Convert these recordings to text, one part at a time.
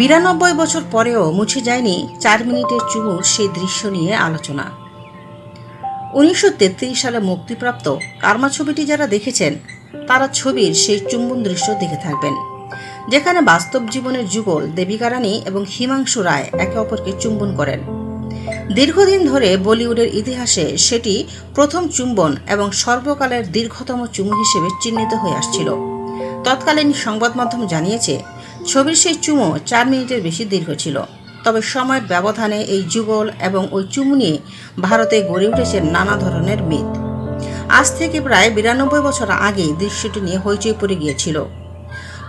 বিরানব্বই বছর পরেও মুছে যায়নি চার মিনিটের চুমুর সেই দৃশ্য নিয়ে আলোচনা। উনিশশো সালে মুক্তিপ্রাপ্ত কার্মা ছবিটি যারা দেখেছেন, তারা ছবির সেই চুম্বন দৃশ্য দেখে থাকবেন, যেখানে বাস্তব জীবনের যুগল দেবিকা রানী এবং হিমাংশু রায় একে অপরকে চুম্বন করেন। দীর্ঘদিন ধরে বলিউডের ইতিহাসে সেটি প্রথম চুম্বন এবং সর্বকালের দীর্ঘতম চুমু হিসেবে চিহ্নিত হয়ে আসছিল। তৎকালীন সংবাদ মাধ্যম জানিয়েছে ছবির সেই চুমো চার মিনিটের বেশি দীর্ঘ ছিল। তবে সময়ের ব্যবধানে এই যুগল এবং ওই চুমু নিয়ে ভারতে গড়ে উঠেছে নানা ধরনের মিথ। আজ থেকে প্রায় বিরানব্বই বছর আগে দৃশ্যটি নিয়ে হইচই পড়ে গিয়েছিল।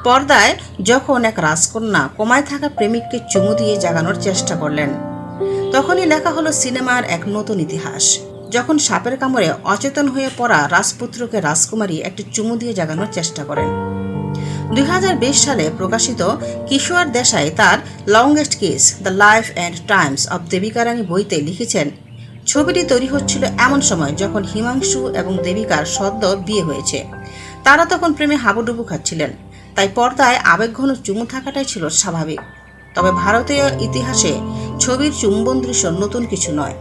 পর্দায় যখন এক রাজকন্যা কমায় থাকা প্রেমিককে চুমু দিয়ে জাগানোর চেষ্টা করলেন, তখনই লেখা হলো সিনেমার এক নতুন ইতিহাস। যখন সাপের কামড়ে অচেতন হয়ে পড়া রাজপুত্রকে রাজকুমারী একটি চুমু দিয়ে জাগানোর চেষ্টা করেন। দুই হাজার বিশ সালে প্রকাশিত কিশোর দেশাই তার longest kiss the life and times of Devika Rani বইতে লিখেছেন। ছবিটি তৈরি হচ্ছিল এমন সময় যখন হিমাংশু এবং দেবিকার সদ্য বিয়ে হয়েছে। তারা তখন প্রেমে হাবুডুবু খাচ্ছিলেন। তাই পর্দায় আবেগঘন চুমু থাকাটাই ছিল স্বাভাবিক। তবে ভারতীয় ইতিহাসে ছবির চুম্বন দৃশ্য নতুন কিছু নয়।